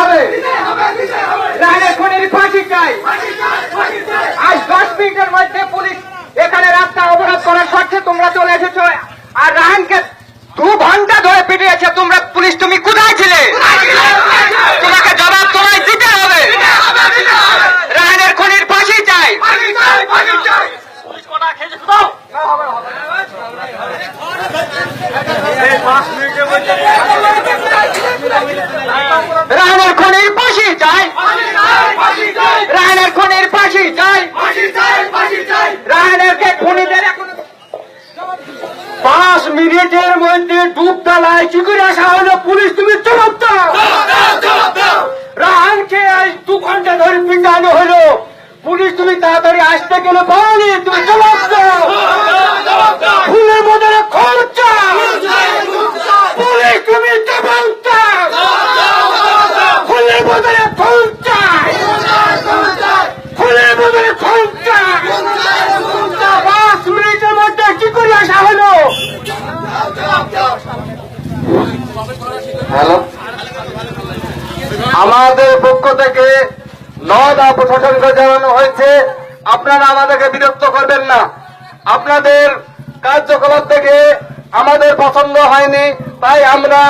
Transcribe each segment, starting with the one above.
হবে। ফাঁসি চাই। আজ দশ মিনিটের মধ্যে পুলিশ এখানে রাস্তা অবরোধ করার স্বার্থে তোমরা চলে এসেছ। আর রাহানকে দু ঘণ্টা ধরে পিটিয়েছে। তোমরা পুলিশ তুমি কোথায় ছিলে? তোমাকে জবাব তোমায় দিতে হবে। রাহানের খুনির ফাঁসি চাই। রাহানের খুনির ফাঁসি চাই। রাহানের খুনির ফাঁসি চাই। রাহানের কে খুনিদের এখন পাঁচ মিনিটের মধ্যে ডুব তালায় কি আসা হলো পুলিশ, তুমি আজ দু ঘণ্টা ধরে পিটানো হলো। পুলিশ, তুমি তাড়াতাড়ি আসতে গেলে পাওনি তুমি জবাব দাও ফুলের বদলে খরচা পুলিশ তুমি জবাব দাও ফুলের করে আসা হ্যালো? আমাদের পক্ষ থেকে নদা প্রশাসনকে জানানো হয়েছে, আপনারা আমাদেরকে বিরক্ত করবেন না। আপনাদের কার্যকলাপ থেকে আমাদের পছন্দ হয়নি, তাই আমরা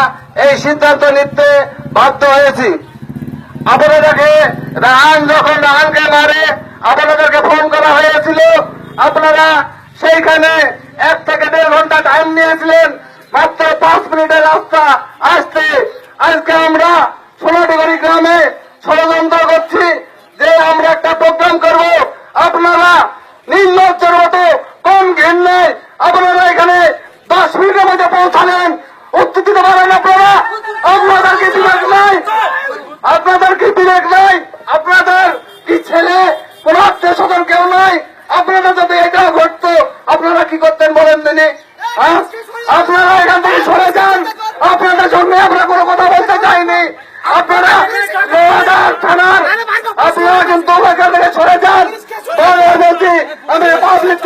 এই সিদ্ধান্ত নিতে বাধ্য হয়েছি। আপনাদেরকে রাহান যখন রাহানকে মারে, আপনাদেরকে ফোন করা হয়েছিল। আপনারা সেইখানে এক থেকে দেড় ঘণ্টা টাইম নিয়েছিলেন। মাত্র পাঁচ মিনিটের রাস্তা আসতে। আজকে আমরা ষোলোটিবাড়ি গ্রামে ষড়যন্ত্র করছি, যে আমরা একটা প্রোগ্রাম করব। আপনারা নির্লজ্জের মতো কম ঘৃণায় আপনারা এখানে দশ মিনিটের মধ্যে পৌঁছালেন। উত্তর দিতে পারেন আপনারা। দিনে হ্যাঁ? আপনারা এখান থেকে সরে যান। আপনাদের সঙ্গে আমরা কোনো কথা বলতে চাইনি। আপনারা নোয়াদার থানার আপনারা কিন্তু এখান থেকে সরে যান। বলছি, আমি পাবলিক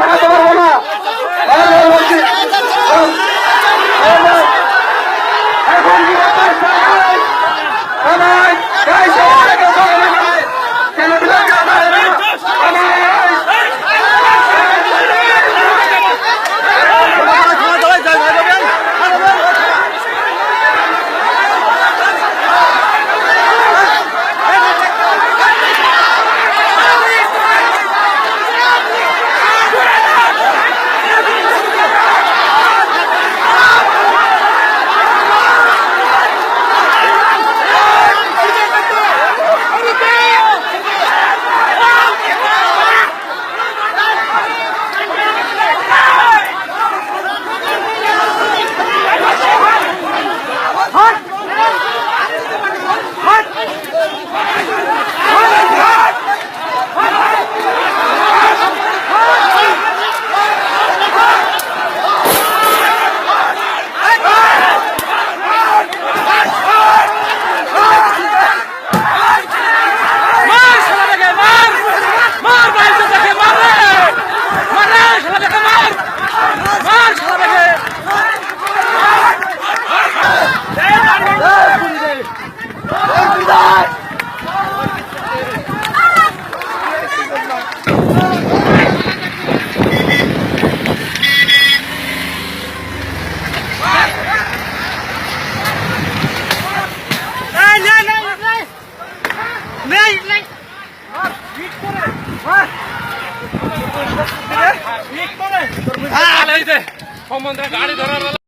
ગાડી ધરાવ.